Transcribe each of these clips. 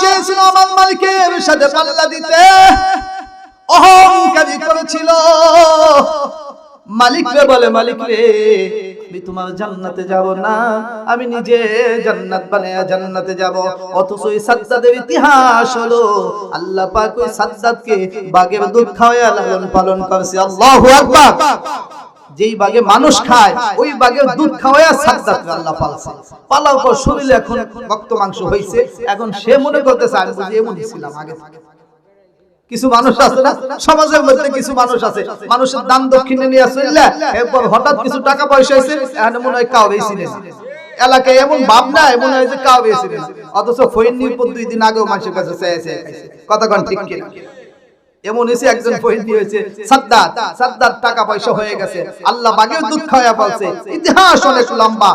চেয়েছিল আমার মালিকের সাথে পাল্লা দিতে। অহংকারী করেছিল। মালিক রে বলে, মালিক রে, আমি তোমার জান্নাতে যাব না। আমি নিজে জান্নাত বানায়া জান্নাতে যাব। অথচ ওই সাদ্দাদের ইতিহাস হলো, আল্লাহ পাক ওই সাদ্দাতকে বাগের দুধ খাওয়ায়া লালন পালন করছে। আল্লাহু আকবার। যেই বাগে মানুষ খায়, ওই বাগের দুধ খাওয়ায়া সাদ্দাত আল্লাহ পালছে। পালার পর শরীরে এখন রক্ত মাংস হইছে, এখন সে মনে করতেছে, আমি বুঝি এমন ছিলাম আগে কিছু মানুষ আছে না? সমাজের মধ্যে কিছু মানুষ আছে। মানুষের দান দক্ষিণে নিয়ে আসলে এরপর হঠাৎ কিছু টাকা পয়সা এসে এখানে মনে হয় কাউ বেশি নেই এলাকায় এমন ভাবনা এমন হয় যে কাউ বেশি নেই অথচ ফইনির পর দুই দিন আগেও মানুষের কাছে চেয়ে চেয়ে খাইছে। কতক্ষণ ঠিক কিনা? এমন এসে একজন ফহিন্দি হয়েছে সাদ্দাত সাদ্দাত টাকা পয়সা হয়ে গেছে। আল্লাহ বাগেও দুধ খাওয়া বলছে ইতিহাস অনেক লম্বা।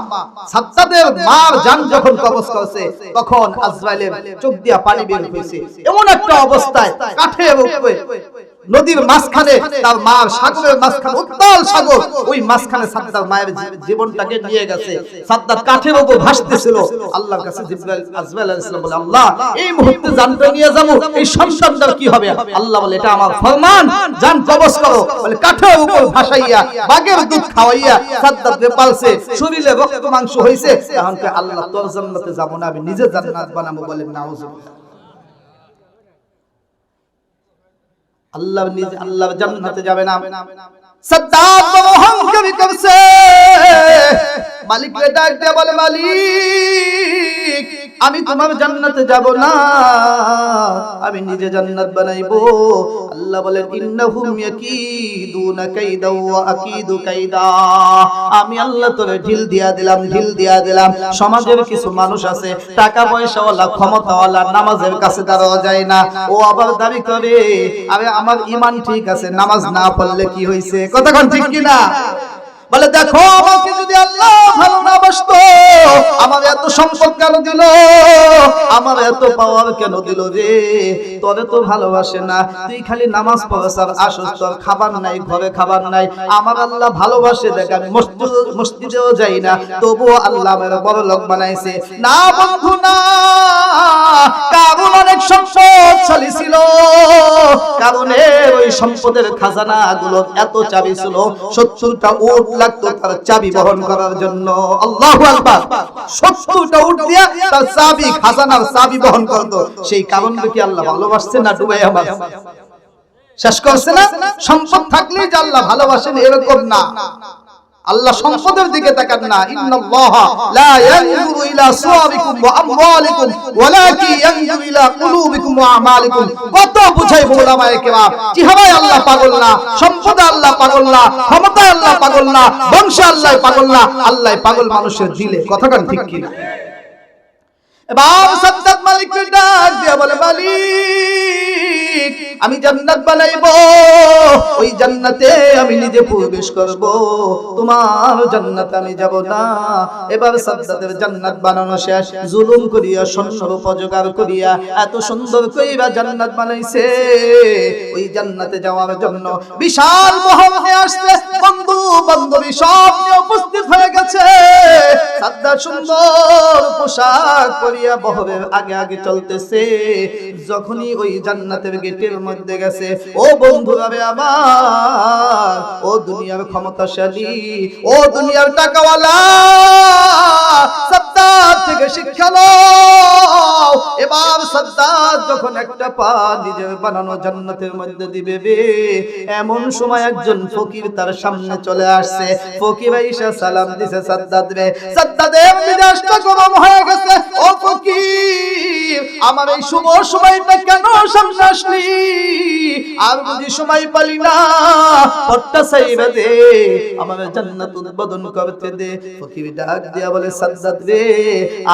সাদ্দাদের মার জান যখন কবজ করছে তখন আজরাইলের চোখ দিয়া পানি বের হয়েছে। এমন একটা অবস্থায় কাঠে উপরে নদীর মাঝখানে তার মার সাগরের মাঝখানে, উত্তাল সাগর, ওই মাঝখানে সাদ্দার মায়ের জীবনটাকে নিয়ে গেছে। সাদ্দার কাঠের উপর ভাসতেছিল। আল্লাহর কাছে জিব্রাইল আজরাইল আলাইহিস বলে, আল্লাহ, এই মুহূর্তে জানটা নিয়ে যাব। এই সন্তানটার কি হবে? আল্লাহ বলে, এটা আমার ফরমান। জান কবজ করো। বলে, কাঠের উপর ভাসাইয়া বাগের দুধ খাওয়াইয়া সাদ্দার রে পালছে, শরীরে রক্ত মাংস হইছে এখন কে আল্লাহ তোর জান্নাতে যাব না, আমি নিজে জান্নাত বানাবো বলে নাউজুবিল্লাহ আল্লাহ নিজে আল্লাহ জান্নাতে যাবে না। সাদ্দাত বড় অহংকারী করছে মালিক রে ডাক দিয়ে বলে মালিক আমি তোমার জান্নাতে যাব না। আমি নিজে জান্নাত বানাইবো। আল্লাহ বলেন, ইন্নাহুম ইয়াকিদুনা কাইদা ওয়া আকিদু কাইদা। আমি আল্লাহ তোরে ঢিল দিয়া দিলাম, ঢিল দিয়া দিলাম। সমাজের কিছু মানুষ আছে টাকা পয়সাওয়ালা ক্ষমতাওয়ালা, নামাজের কাছে দাঁড়ানো যায় না। ও আবার দাবি করে, আরে, আমার ইমান ঠিক আছে, নামাজ না পড়লে কি হইছে? কতক্ষণ ঠিক কিনা? বলে, দেখো, আমাকে যদি আল্লাহ ভালো না বাসতো, আমার এত সম্পদ কেন দিল। আমার এত পাওয়ার কেন দিল রে? তোরে তো ভালোবাসে না। তুই খালি নামাজ পড়াস আর আসস, তোর খাবার নাই, ঘরে খাবার নাই। আমার আল্লাহ ভালোবাসে দেখ আমি মসজিদ, মসজিদেও যাই না। তবুও আল্লাহ আমার বড় লোক বানাইছে। না বন্ধু, না। কারণ অনেক সম্পদশালী ছিল। কারণের ওই সম্পদের খাজানা গুলো এত চাবি ছিল, সত্তরটা উট লাগতো তার চাবি বহন করার জন্য। আল্লাহু আকবার। সত্তরটা উট দিয়া তার চাবি, খাজানার চাবি বহন করতো। সেই কারণটা কি আল্লাহ ভালোবাসছে না ডুবাই আমার শেষ করছে না? সম্পদ থাকলেই যে আল্লাহ ভালোবাসেন, এরকম না। আল্লাহ সম্পদের দিকে তাকান না। ইন্নাল্লাহ লা ইয়ানজুরু ইলা সুওয়ারিকুম ওয়া আমওয়ালিকুম ওয়ালাকি ইয়ানজুরু ইলা কুলুবিকুম ওয়া আমালিকুম। কত বুঝাই ওলামায়ে কেরাম জিহাবায় আল্লাহ পাগল না, সম্পদে আল্লাহ পাগল না, ক্ষমতায় আল্লাহ পাগল না, বংশে আল্লাহ পাগল না, আল্লাহ পাগল মানুষের দিলে। কথাটা ঠিক কি এবার সাদ্দাত মালিক ডাক দিয়া বলে, মালিক আমি জান্নাত বানাইবো। ওই জান্নাতে আমি নিজে প্রবেশ করব। তোমার জান্নাতে আমি যাব না। এবার সাদ্দাতের জান্নাত বানানো শেষ। জুলুম করিয়া, স্বর্ণ উপযোগার করিয়া, এত সুন্দর কইরা জান্নাত বানাইছে। ওই জান্নাতে যাওয়ার জন্য বিশাল মহল নিয়ে আসছে। বন্ধু, বান্ধবী সব উপস্থিত হয়ে গেছে। সাদ্দাত সুন্দর পোশাক পরিয়া বহরের আগে আগে চলতেছে। যখনই ওই জান্নাতের গেটের মধ্যে গেছে ও বন্ধুরা রে আমার ও দুনিয়ার ক্ষমতাশালী ও দুনিয়ার টাকাওয়ালা থেকে শিক্ষা নাও এবার যখন একটা পা নিজের বানানো জান্নাতের মধ্যে দিবে বে এমন সময় একজন ফকির তার সামনে চলে আসছে ফকির আইসা সালাম দিছে সাদ্দাত রে সাদ্দাদের বিদেশটা গরম হয়ে গেছে ও ফকির আমার এই শুভ সময়টা কেন সামনে আসলি? আর বুঝি সময় পালি না? পট্টা সাইবা দে, আমার জান্নাত উদ্বোধন করতে দে। ফকির ডাক দিয়া বলে সাদ্দাত রে,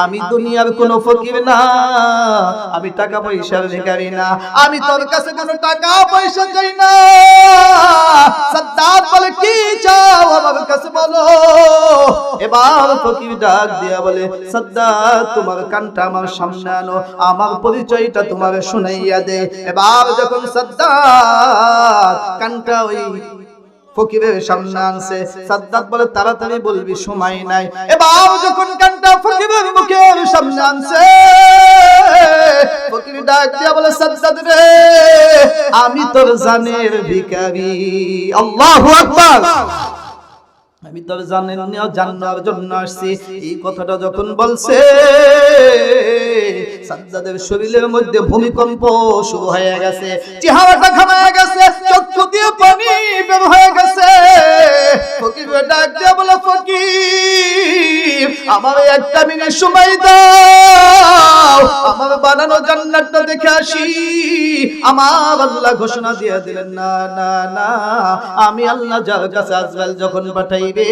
আমি দুনিয়ার কোন ফকির না। আমি টাকা পয়সার ভিখারি না। আমি তোর কাছে কোনো টাকা পয়সা চাই না। সাদ্দাত বলে, কি চাও আমার কাছে বলো? এবার ফকির ডাক দিয়া বলে সাদ্দাত তোমার কানটা আমার সামনে আনো, আমার পরিচয়টা তোমার শুনাইয়া দে। এবার যখন সাদ্দাত কানটা ওই ফকিরের সামনে আনছে সাদ্দাত বলে, তাড়াতাড়ি বলবি, সময় নাই। এবার যখন কানটা ফকিরের মুখের সামনে আনছে ডাক দিয়া বলে সাজ্জাদ রে, আমি তোর জানের ভিখারি, আল্লাহু আকবার। আমি তবে জানেন জানার জন্য আসছি। এই কথাটা যখন বলছে, সাজ্জাদের শরীরের মধ্যে ভূমিকম্প শুরু হয়ে গেছে। চেহারাটা খামায় গেছে, চক্ষু দিয়ে পানি বের হয়ে গেছে। ফকির ডাক দিয়ে বলে, ফকির আমার একটা মিনিট সময় দাও। আমার বানানো জান্নাতটা দেখে আসি। আমার আল্লাহ ঘোষণা দিয়ে দিলেন, না না না, আমি আল্লাহ যার কাছে আজরাইল যখন পাঠাইবে,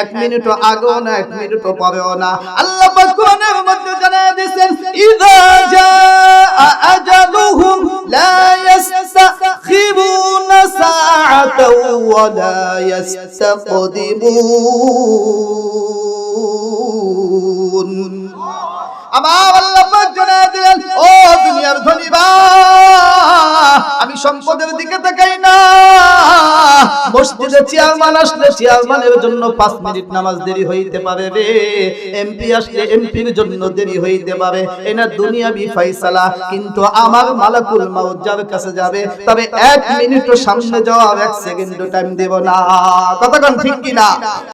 এক মিনিটও আগেও না, এক মিনিটও পরেও না। আল্লাহ পাক কোরআনের মধ্যে জানায় দিয়েছেন ইযা জাআ আজালুহুম লা ইস্তাখিরুনা সাআতাও ওয়া লা ইস্তাকদিমুন আমি সম্পদের দিকে তাকাই না। মসজিদে চেয়ারম্যান আসলে চেয়ারম্যানের জন্য পাঁচ মিনিট নামাজ দেরি হইতে পারে রে। এমপি আসলে এমপির জন্য দেরি হইতে পারে। এনা দুনিয়াবি ফাইসালা কিন্তু আমার মালাকুল মাউত যার কাছে যাবে, তবে এক মিনিটও সামনে যাওয়ার এক সেকেন্ডও টাইম দেব না। কতক্ষণ ঠিক কিনা?